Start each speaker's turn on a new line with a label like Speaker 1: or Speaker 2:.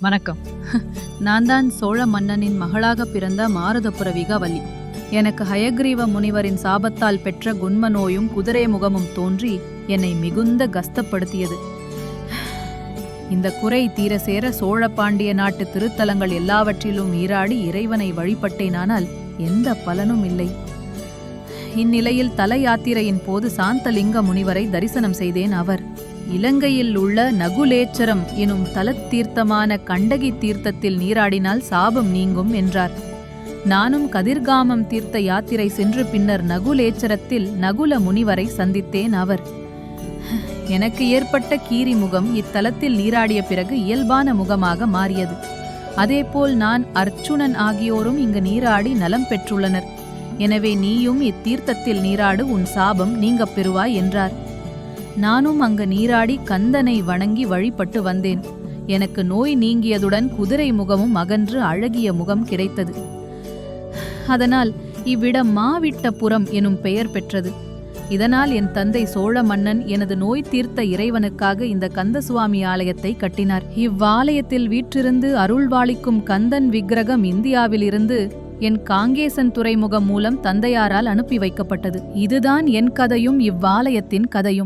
Speaker 1: வணக்கம். நான் தான் சோழ மன்னனின் மகளாக பிறந்த மாருதபுர வலி எனக்கு ஹயக்ரீவ முனிவரின் சாபத்தால் பெற்ற குண்ம நோயும் குதிரை முகமும் தோன்றி என்னை மிகுந்த கஸ்தப்படுத்தியது இந்த குறை தீர சேர சோழ பாண்டிய நாட்டு திருத்தலங்கள் எல்லாவற்றிலும் ஈராடி இறைவனை வழிபட்டேனானால் எந்த பலனும் இல்லை. இந்நிலையில் தல யாத்திரையின் போது சாந்தலிங்க முனிவரை தரிசனம் செய்தேன் அவர். இலங்கையில் உள்ள நகுலேச்சரம் எனும் தலத்தீர்த்தமான கண்டகி தீர்த்தத்தில் நீராடினால் சாபம் நீங்கும் என்றார். நானும் கதிர்காமம் தீர்த்த யாத்திரை சென்று பின்னர் நகுலேச்சரத்தில் நகுல முனிவரை சந்தித்தேன் அவர். எனக்கு ஏற்பட்ட கீரி முகம் இத்தலத்தில் நீராடிய பிறகு இயல்பான முகமாக மாறியது. அதேபோல் நான் அர்ச்சுனன் ஆகியோரும் இங்கு நீராடி நலம் பெற்றுள்ளனர். எனவே நீயும் இத்தீர்த்தத்தில் நீராடு உன் சாபம் நீங்கப் பெறுவாய் என்றார். நானும் அங்கு நீராடி கந்தனை வணங்கி வழிபட்டு வந்தேன். எனக்கு நோய் நீங்கியதுடன் குதிரை முகமும் அகன்று அழகிய முகம் கிடைத்தது. அதனால் இவ்விடம் மாவிட்டபுரம் எனும் பெயர் பெற்றது. இதனால் என் தந்தை சோழ மன்னன் எனது நோய் தீர்த்த இறைவனுக்காக இந்த கந்தசுவாமி ஆலயத்தை கட்டினார். இவ்வாலயத்தில் வீற்றிருந்து அருள்வாளிக்கும் கந்தன் விக்கிரகம் இந்தியாவிலிருந்து என் காங்கேசன் துறைமுகம் மூலம் தந்தையாரால் அனுப்பி வைக்கப்பட்டது. இதுதான் என் கதையும் இவ்வாலயத்தின் கதையும்.